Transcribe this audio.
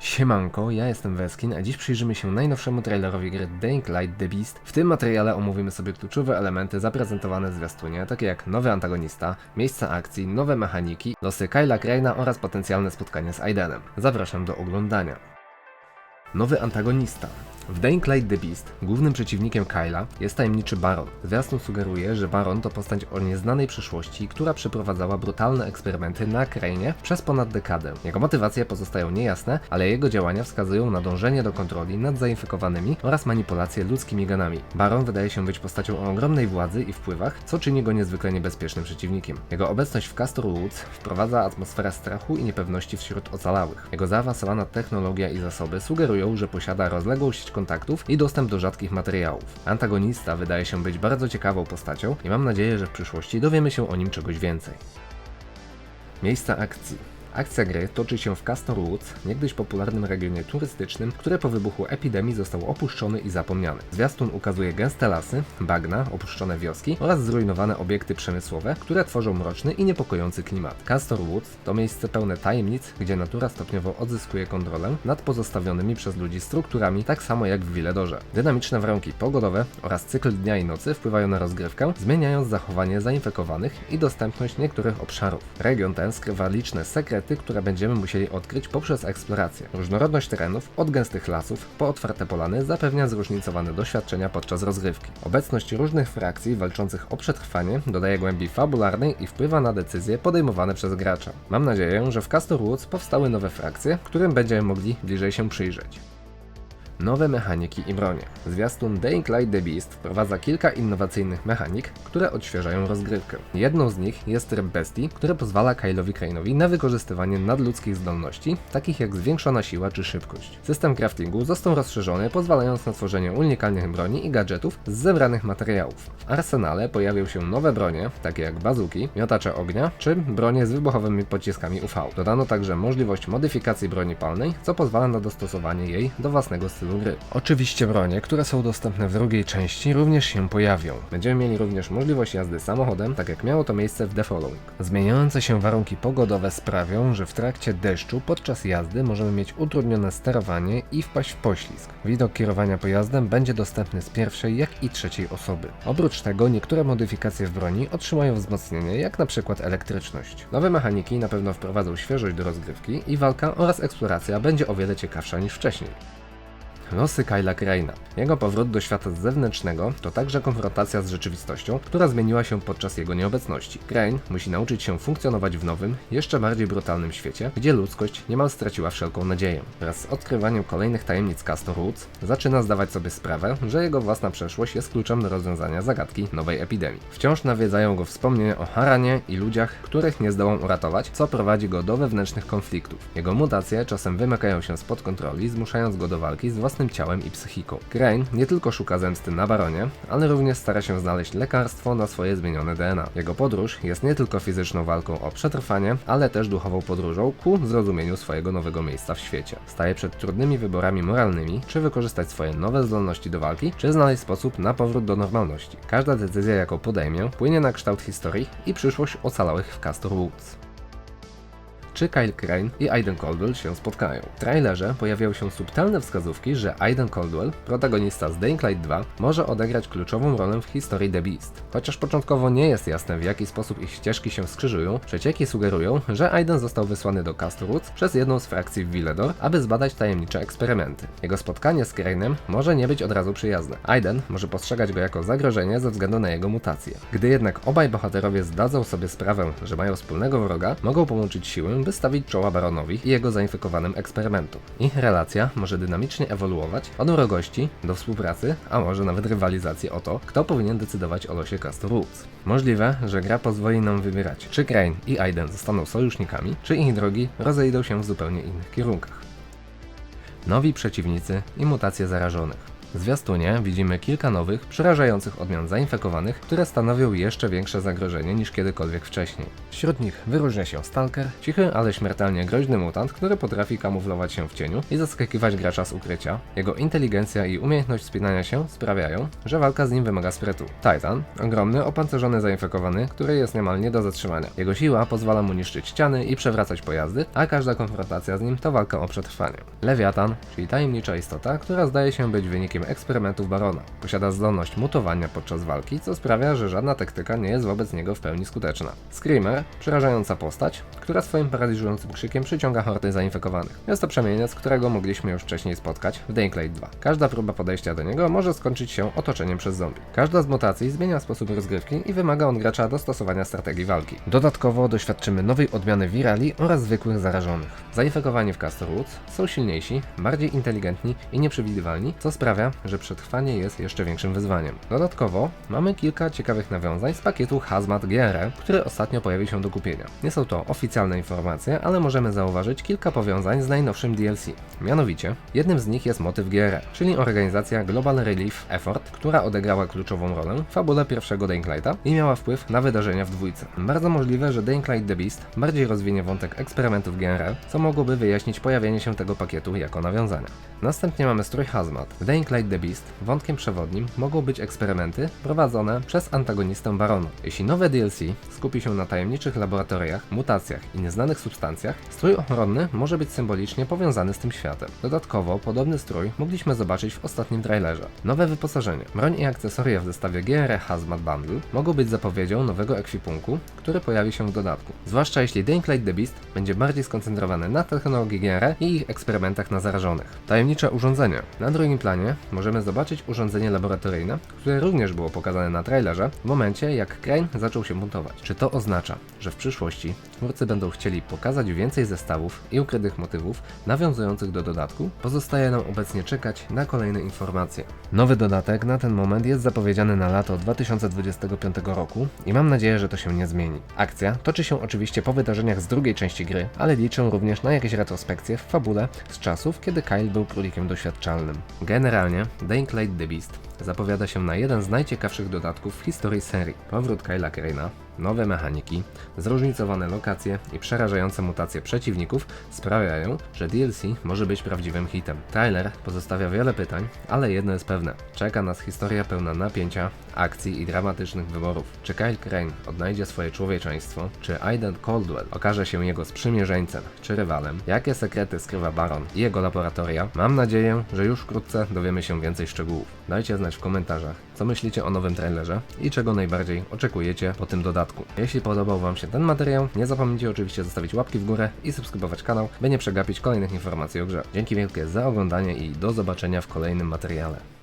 Siemanko, ja jestem Weskin, a dziś przyjrzymy się najnowszemu trailerowi gry Dying Light The Beast. W tym materiale omówimy sobie kluczowe elementy zaprezentowane w zwiastunie, takie jak nowy antagonista, miejsca akcji, nowe mechaniki, losy Kyla Crane'a oraz potencjalne spotkanie z Aidenem. Zapraszam do oglądania. Nowy antagonista. W Light The Beast głównym przeciwnikiem Kyla jest tajemniczy Baron. Zwiastun sugeruje, że Baron to postać o nieznanej przyszłości, która przeprowadzała brutalne eksperymenty na Krainie przez ponad dekadę. Jego motywacje pozostają niejasne, ale jego działania wskazują na dążenie do kontroli nad zainfekowanymi oraz manipulację ludzkimi genami. Baron wydaje się być postacią o ogromnej władzy i wpływach, co czyni go niezwykle niebezpiecznym przeciwnikiem. Jego obecność w Castor Woods wprowadza atmosferę strachu i niepewności wśród ocalałych. Jego zaawansowana technologia i zasoby sugerują, że posiada rozległą sieć kontaktów i dostęp do rzadkich materiałów. Antagonista wydaje się być bardzo ciekawą postacią i mam nadzieję, że w przyszłości dowiemy się o nim czegoś więcej. Miejsca akcji. Akcja gry toczy się w Castor Woods, niegdyś popularnym regionie turystycznym, które po wybuchu epidemii został opuszczony i zapomniany. Zwiastun ukazuje gęste lasy, bagna, opuszczone wioski oraz zrujnowane obiekty przemysłowe, które tworzą mroczny i niepokojący klimat. Castor Woods to miejsce pełne tajemnic, gdzie natura stopniowo odzyskuje kontrolę nad pozostawionymi przez ludzi strukturami, tak samo jak w Villedorze. Dynamiczne warunki pogodowe oraz cykl dnia i nocy wpływają na rozgrywkę, zmieniając zachowanie zainfekowanych i dostępność niektórych obszarów. Region ten skrywa liczne sekrety, które będziemy musieli odkryć poprzez eksplorację. Różnorodność terenów, od gęstych lasów po otwarte polany, zapewnia zróżnicowane doświadczenia podczas rozgrywki. Obecność różnych frakcji walczących o przetrwanie dodaje głębi fabularnej i wpływa na decyzje podejmowane przez gracza. Mam nadzieję, że w Castor Woods powstały nowe frakcje, którym będziemy mogli bliżej się przyjrzeć. Nowe mechaniki i bronie. Zwiastun Dying Light The Beast wprowadza kilka innowacyjnych mechanik, które odświeżają rozgrywkę. Jedną z nich jest tryb bestii, który pozwala Kylowi Crane'owi na wykorzystywanie nadludzkich zdolności, takich jak zwiększona siła czy szybkość. System craftingu został rozszerzony, pozwalając na tworzenie unikalnych broni i gadżetów z zebranych materiałów. W arsenale pojawią się nowe bronie, takie jak bazuki, miotacze ognia czy bronie z wybuchowymi pociskami UV. Dodano także możliwość modyfikacji broni palnej, co pozwala na dostosowanie jej do własnego stylu gry. Oczywiście bronie, które są dostępne w drugiej części również się pojawią. Będziemy mieli również możliwość jazdy samochodem, tak jak miało to miejsce w The Following. Zmieniające się warunki pogodowe sprawią, że w trakcie deszczu podczas jazdy możemy mieć utrudnione sterowanie i wpaść w poślizg. Widok kierowania pojazdem będzie dostępny z pierwszej jak i trzeciej osoby. Oprócz tego niektóre modyfikacje w broni otrzymają wzmocnienie, jak na przykład elektryczność. Nowe mechaniki na pewno wprowadzą świeżość do rozgrywki i walka oraz eksploracja będzie o wiele ciekawsza niż wcześniej. Losy Kyla Crane'a. Jego powrót do świata zewnętrznego to także konfrontacja z rzeczywistością, która zmieniła się podczas jego nieobecności. Crane musi nauczyć się funkcjonować w nowym, jeszcze bardziej brutalnym świecie, gdzie ludzkość niemal straciła wszelką nadzieję. Wraz z odkrywaniem kolejnych tajemnic Castor Woods zaczyna zdawać sobie sprawę, że jego własna przeszłość jest kluczem do rozwiązania zagadki nowej epidemii. Wciąż nawiedzają go wspomnienia o Haranie i ludziach, których nie zdołał uratować, co prowadzi go do wewnętrznych konfliktów. Jego mutacje czasem wymykają się spod kontroli, zmuszając go do walki z własnym ciałem i psychiką. Crane nie tylko szuka zemsty na baronie, ale również stara się znaleźć lekarstwo na swoje zmienione DNA. Jego podróż jest nie tylko fizyczną walką o przetrwanie, ale też duchową podróżą ku zrozumieniu swojego nowego miejsca w świecie. Staje przed trudnymi wyborami moralnymi, czy wykorzystać swoje nowe zdolności do walki, czy znaleźć sposób na powrót do normalności. Każda decyzja, jaką podejmie, płynie na kształt historii i przyszłość ocalałych w Castor Woods czy Kyle Crane i Aiden Caldwell się spotkają. W trailerze pojawiają się subtelne wskazówki, że Aiden Caldwell, protagonista z Dying Light 2, może odegrać kluczową rolę w historii The Beast. Chociaż początkowo nie jest jasne w jaki sposób ich ścieżki się skrzyżują, przecieki sugerują, że Aiden został wysłany do Castor Woods przez jedną z frakcji w aby zbadać tajemnicze eksperymenty. Jego spotkanie z Crane'em może nie być od razu przyjazne. Aiden może postrzegać go jako zagrożenie ze względu na jego mutację. Gdy jednak obaj bohaterowie zdadzą sobie sprawę, że mają wspólnego wroga, mogą połączyć siły, by stawić czoła Baronowi i jego zainfekowanym eksperymentom. Ich relacja może dynamicznie ewoluować od wrogości do współpracy, a może nawet rywalizacji o to, kto powinien decydować o losie Castor Woods. Możliwe, że gra pozwoli nam wybierać, czy Crane i Aiden zostaną sojusznikami, czy ich drogi rozejdą się w zupełnie innych kierunkach. Nowi przeciwnicy i mutacje zarażonych. Zwiastunie widzimy kilka nowych, przerażających odmian zainfekowanych, które stanowią jeszcze większe zagrożenie niż kiedykolwiek wcześniej. Wśród nich wyróżnia się Stalker, cichy, ale śmiertelnie groźny mutant, który potrafi kamuflować się w cieniu i zaskakiwać gracza z ukrycia. Jego inteligencja i umiejętność wspinania się sprawiają, że walka z nim wymaga sprytu. Titan, ogromny, opancerzony zainfekowany, który jest niemal nie do zatrzymania. Jego siła pozwala mu niszczyć ściany i przewracać pojazdy, a każda konfrontacja z nim to walka o przetrwanie. Lewiatan, czyli tajemnicza istota, która zdaje się być wynikiem eksperymentów Barona. Posiada zdolność mutowania podczas walki, co sprawia, że żadna taktyka nie jest wobec niego w pełni skuteczna. Screamer, przerażająca postać, która swoim paraliżującym krzykiem przyciąga hordy zainfekowanych. Jest to przemieniec, którego mogliśmy już wcześniej spotkać w Daylight 2. Każda próba podejścia do niego może skończyć się otoczeniem przez zombie. Każda z mutacji zmienia sposób rozgrywki i wymaga od gracza dostosowania strategii walki. Dodatkowo doświadczymy nowej odmiany wirali oraz zwykłych zarażonych. Zainfekowani w Castor Woods są silniejsi, bardziej inteligentni i nieprzewidywalni, co sprawia, że przetrwanie jest jeszcze większym wyzwaniem. Dodatkowo mamy kilka ciekawych nawiązań z pakietu Hazmat GR, który ostatnio pojawił się do kupienia. Nie są to oficjalne informacje, ale możemy zauważyć kilka powiązań z najnowszym DLC. Mianowicie, jednym z nich jest motyw GR, czyli organizacja Global Relief Effort, która odegrała kluczową rolę w fabule pierwszego Daylighta i miała wpływ na wydarzenia w dwójce. Bardzo możliwe, że Daylight The Beast bardziej rozwinie wątek eksperymentów GR, co mogłoby wyjaśnić pojawienie się tego pakietu jako nawiązania. Następnie mamy strój Hazmat. W Dying Light The Beast wątkiem przewodnim mogą być eksperymenty prowadzone przez antagonistę Barona. Jeśli nowe DLC skupi się na tajemniczych laboratoriach, mutacjach i nieznanych substancjach, strój ochronny może być symbolicznie powiązany z tym światem. Dodatkowo podobny strój mogliśmy zobaczyć w ostatnim trailerze. Nowe wyposażenie. Broń i akcesoria w zestawie GR Hazmat Bundle mogą być zapowiedzią nowego ekwipunku, który pojawi się w dodatku. Zwłaszcza jeśli Dying Light The Beast będzie bardziej skoncentrowany na technologii GR i ich eksperymentach na zarażonych. Tajemnicze urządzenie. Na drugim planie możemy zobaczyć urządzenie laboratoryjne, które również było pokazane na trailerze w momencie jak Crane zaczął się montować. Czy to oznacza, że w przyszłości twórcy będą chcieli pokazać więcej zestawów i ukrytych motywów nawiązujących do dodatku? Pozostaje nam obecnie czekać na kolejne informacje. Nowy dodatek na ten moment jest zapowiedziany na lato 2025 roku i mam nadzieję, że to się nie zmieni. Akcja toczy się oczywiście po wydarzeniach z drugiej części gry, ale liczę również na jakieś retrospekcje w fabule z czasów, kiedy Kyle był królikiem doświadczalnym. Generalnie, Dying Light The Beast zapowiada się na jeden z najciekawszych dodatków w historii serii. Powrót Kyla Crane'a, nowe mechaniki, zróżnicowane lokacje i przerażające mutacje przeciwników sprawiają, że DLC może być prawdziwym hitem. Trailer pozostawia wiele pytań, ale jedno jest pewne. Czeka nas historia pełna napięcia, akcji i dramatycznych wyborów. Czy Kyle Crane odnajdzie swoje człowieczeństwo? Czy Aiden Caldwell okaże się jego sprzymierzeńcem czy rywalem? Jakie sekrety skrywa Baron i jego laboratoria? Mam nadzieję, że już wkrótce dowiemy się więcej szczegółów. Dajcie znać w komentarzach, co myślicie o nowym trailerze i czego najbardziej oczekujecie po tym dodatku. Jeśli podobał Wam się ten materiał, nie zapomnijcie oczywiście zostawić łapki w górę i subskrybować kanał, by nie przegapić kolejnych informacji o grze. Dzięki wielkie za oglądanie i do zobaczenia w kolejnym materiale.